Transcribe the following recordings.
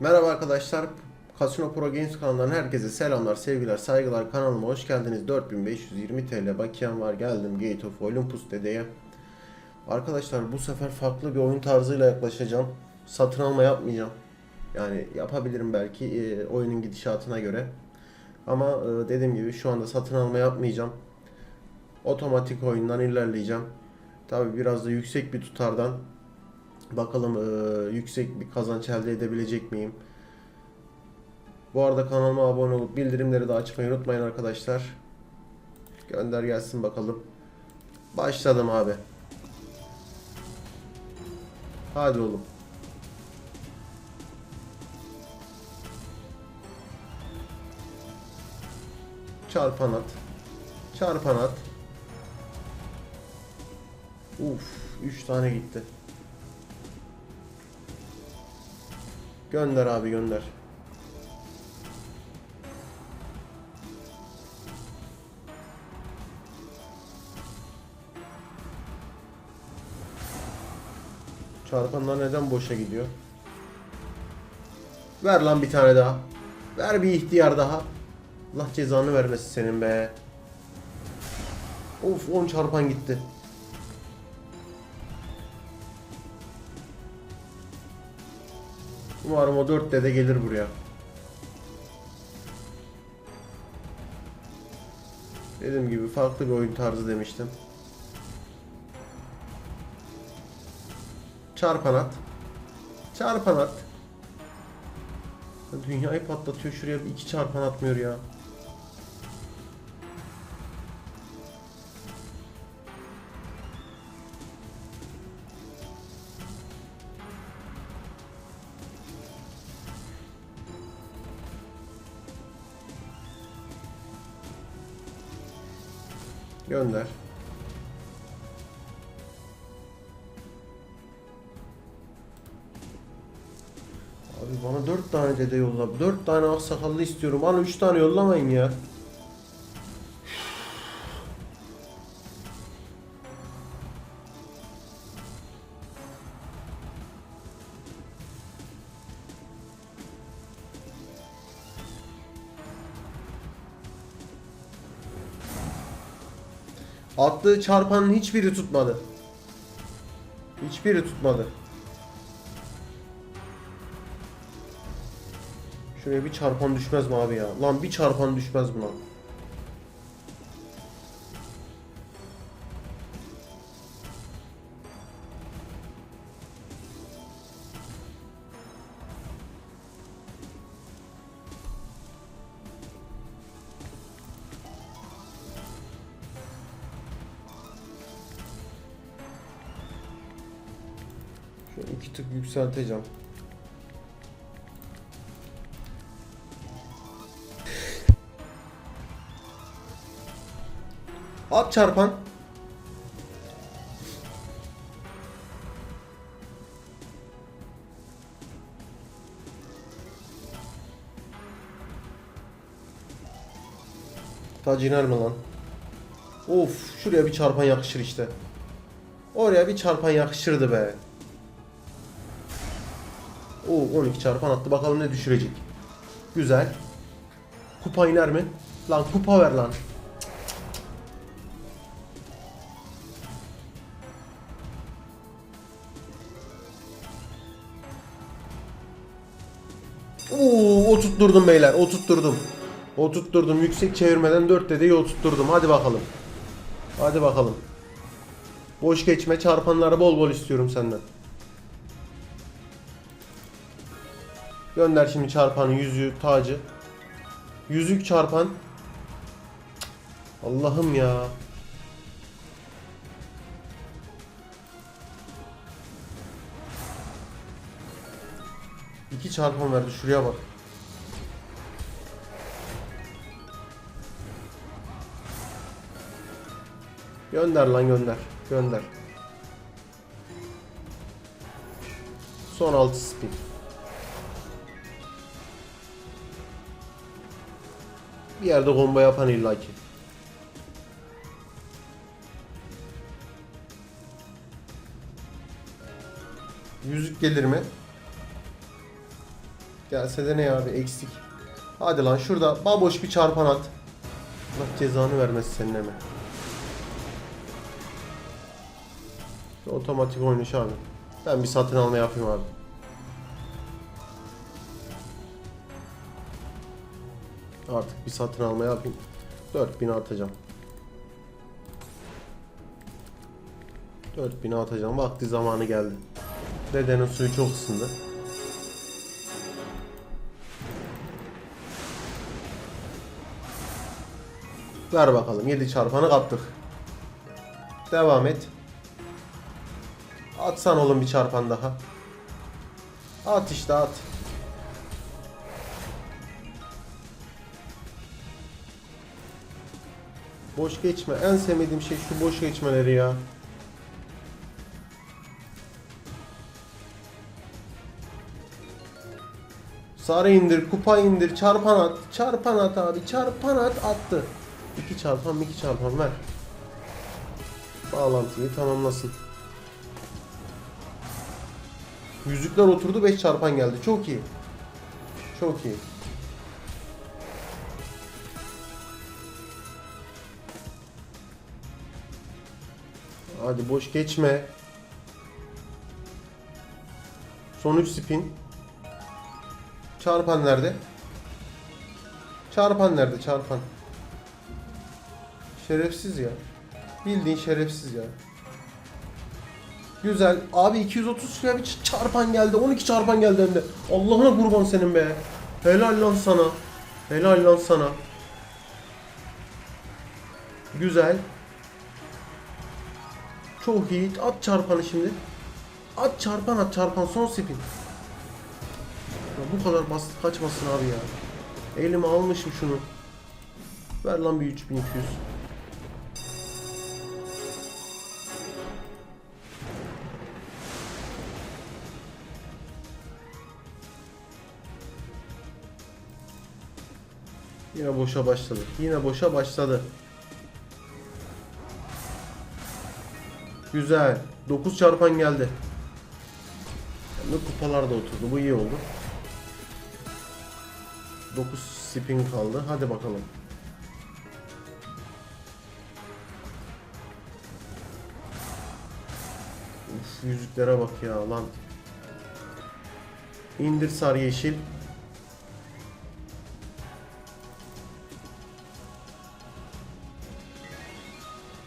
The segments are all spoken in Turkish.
Merhaba arkadaşlar. Casino Pro Games kanalından herkese selamlar, sevgiler, saygılar. Kanalıma hoş geldiniz. 4520 TL bakiyem var. Geldim Gate of Olympus dedeye. Arkadaşlar bu sefer farklı bir oyun tarzıyla yaklaşacağım. Satın alma yapmayacağım. Yani yapabilirim belki e, oyunun gidişatına göre. Ama e, dediğim gibi şu anda satın alma yapmayacağım. Otomatik oyundan ilerleyeceğim. Tabi biraz da yüksek bir tutardan Bakalım e, yüksek bir kazanç elde edebilecek miyim? Bu arada kanalıma abone olup bildirimleri de açmayı unutmayın arkadaşlar. Gönder gelsin bakalım. Başladım abi. Hadi oğlum. Çarpan at. Çarpan at. Uf, 3 tane gitti. Gönder abi gönder. Çarpanlar neden boşa gidiyor? Ver lan bir tane daha. Ver bir ihtiyar daha. Allah cezanı vermesin senin be. Of 10 çarpan gitti. Umarım o 4 de gelir buraya. Dediğim gibi farklı bir oyun tarzı demiştim. Çarpan at. Çarpan at. Dünyayı patlatıyor şuraya bir iki çarpan atmıyor ya. Gönder. Abi bana 4 tane dede yolla. 4 tane aksakallı istiyorum. Bana 3 tane yollamayın ya. Attığı çarpanın hiçbiri tutmadı. Hiçbiri tutmadı. Şuraya bir çarpan düşmez mi abi ya? Lan bir çarpan düşmez mi lan? Yükselteceğim. At çarpan. Taciner mi lan? Of şuraya bir çarpan yakışır işte. Oraya bir çarpan yakışırdı be. Oo 12 çarpan attı bakalım ne düşürecek. Güzel. Kupa iner mi? Lan kupa ver lan. Oo, o tutturdum beyler. O tutturdum. O tutturdum. Yüksek çevirmeden 4 dedeyi o tutturdum. Hadi bakalım. Hadi bakalım. Boş geçme. Çarpanları bol bol istiyorum senden. Gönder şimdi çarpanı, yüzüğü, tacı. Yüzük çarpan. Allah'ım ya. İki çarpan verdi. Şuraya bak. Gönder lan gönder. Gönder. Son 6 spin. Bir yerde combo yapan illaki. Yüzük gelir mi? Gelse de ne abi eksik. Hadi lan şurada baboş bir çarpan at. Allah cezanı vermesin senin. Şu Otomatik oynuş abi. Ben bir satın alma yapayım abi. Artık bir satın alma yapayım. 4000 atacağım. 4000 atacağım. Vakti zamanı geldi. Dedenin suyu çok ısındı. Ver bakalım. 7 çarpanı kaptık. Devam et. Atsan oğlum bir çarpan daha. At işte at. Boş geçme. En sevmediğim şey şu boş geçmeleri ya. Sarı indir, kupa indir, çarpan at, çarpan at abi, çarpan at attı. İki çarpan, iki çarpan ver. Bağlantıyı tamamlasın. Yüzükler oturdu, 5 çarpan geldi. Çok iyi. Çok iyi. Hadi boş geçme. Son 3 spin. Çarpan nerede? Çarpan nerede? Çarpan. Şerefsiz ya. Bildiğin şerefsiz ya. Güzel. Abi 230 şuraya bir çarpan geldi. 12 çarpan geldi hem de. Allah'ına kurban senin be. Helal lan sana. Helal lan sana. Güzel. Çok iyi. At çarpanı şimdi. At çarpan at çarpan son spin. Ya bu kadar basit kaçmasın abi ya. Elime almışım şunu. Ver lan bir 3200. Yine boşa başladı. Yine boşa başladı. Güzel. 9 çarpan geldi. Hem de kupalar da oturdu. Bu iyi oldu. 9 spin kaldı. Hadi bakalım. Uf, yüzüklere bak ya lan. İndir sarı yeşil.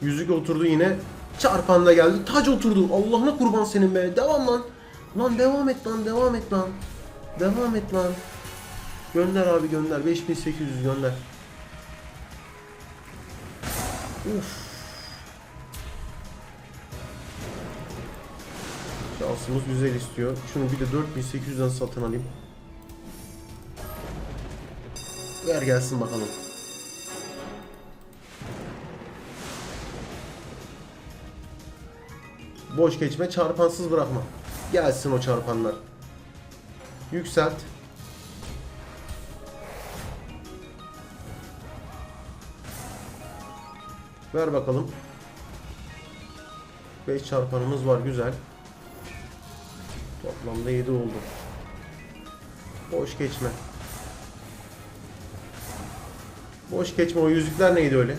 Yüzük oturdu yine. Çarpan da geldi. Tac oturdu. Allah'ına kurban senin be. Devam lan. Lan devam et lan. Devam et lan. Devam et lan. Gönder abi gönder. 5800 gönder. Uf. Şansımız güzel istiyor. Şunu bir de 4800'den satın alayım. Ver gelsin bakalım. Boş geçme, çarpansız bırakma. Gelsin o çarpanlar. Yükselt. Ver bakalım. 5 çarpanımız var güzel. Toplamda 7 oldu. Boş geçme. Boş geçme o yüzükler neydi öyle?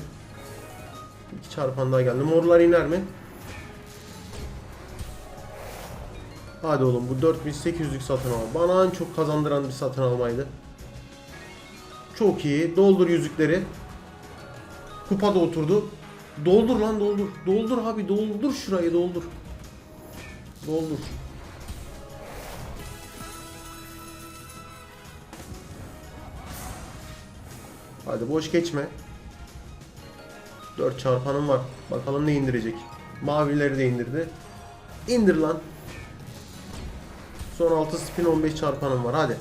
İki çarpan daha geldi. Morlar iner mi? Hadi oğlum bu 4800'lük satın alma. Bana en çok kazandıran bir satın almaydı. Çok iyi. Doldur yüzükleri. Kupa da oturdu. Doldur lan doldur. Doldur abi doldur şurayı doldur. Doldur. Hadi boş geçme. 4 çarpanım var. Bakalım ne indirecek. Mavileri de indirdi. İndir lan. Son 6 spin 15 çarpanım var hadi.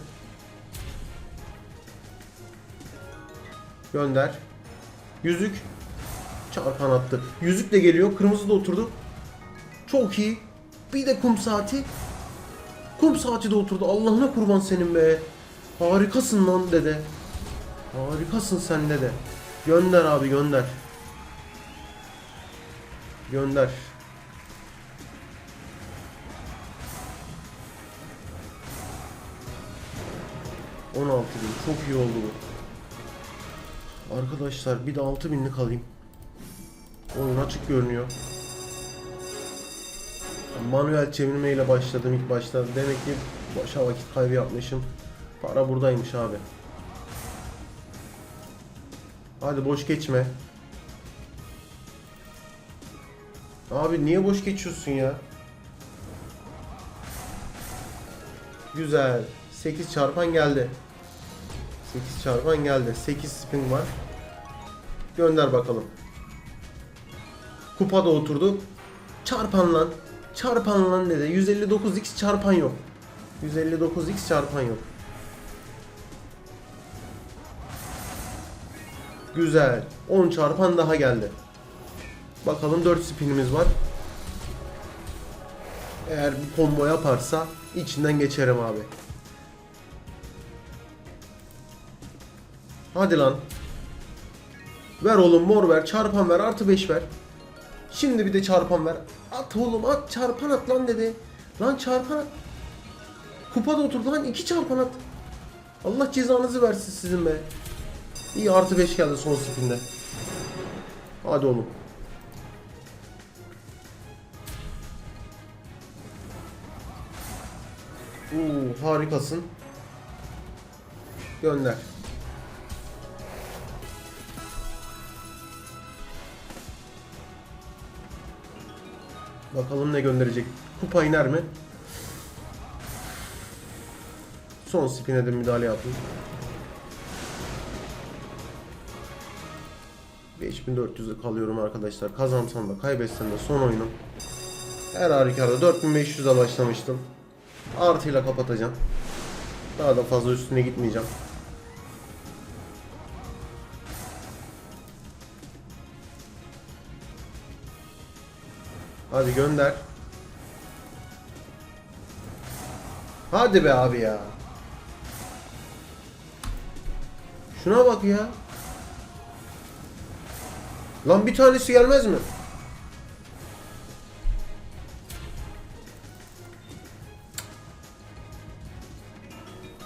Gönder. Yüzük. Çarpan attı. Yüzük de geliyor. Kırmızı da oturdu. Çok iyi. Bir de kum saati. Kum saati de oturdu. Allah'ına kurban senin be. Harikasın lan dede. Harikasın sen dede. Gönder abi gönder. Gönder. 16 bin. Çok iyi oldu bu. Arkadaşlar bir de 6 binlik alayım. Oyun açık görünüyor. Manuel çevirmeyle başladım ilk başta. Demek ki boşa vakit kaybı yapmışım. Para buradaymış abi. Hadi boş geçme. Abi niye boş geçiyorsun ya? Güzel. 8 çarpan geldi. 8 çarpan geldi. 8 spin var. Gönder bakalım. Kupa da oturdu. Çarpan lan. Çarpan lan dedi. 159x çarpan yok. 159x çarpan yok. Güzel. 10 çarpan daha geldi. Bakalım 4 spinimiz var. Eğer bir combo yaparsa içinden geçerim abi. Hadi lan. Ver oğlum mor ver, çarpan ver, artı 5 ver. Şimdi bir de çarpan ver. At oğlum at, çarpan at lan dedi. Lan çarpan at. Kupada oturdu lan iki çarpan at. Allah cezanızı versin sizin be. İyi artı 5 geldi son spinde. Hadi oğlum. Oo, harikasın. Gönder. Bakalım ne gönderecek. Kupa iner mi? Son spine de müdahale yapayım. 5400'e kalıyorum arkadaşlar. Kazansam da kaybetsem de son oyunum. Her halükarda 4500'e başlamıştım. Artıyla kapatacağım. Daha da fazla üstüne gitmeyeceğim. Hadi gönder. Hadi be abi ya. Şuna bak ya. Lan bir tanesi gelmez mi?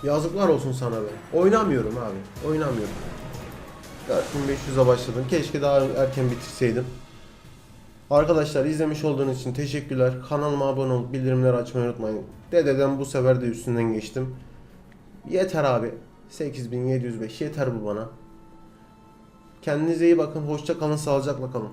Yazıklar olsun sana be. Oynamıyorum abi. Oynamıyorum. 4500'e başladım. Keşke daha erken bitirseydim. Arkadaşlar izlemiş olduğunuz için teşekkürler. Kanalıma abone olup bildirimleri açmayı unutmayın. Dededen bu sefer de üstünden geçtim. Yeter abi. 8705 yeter bu bana. Kendinize iyi bakın. Hoşça kalın. Sağlıcakla kalın.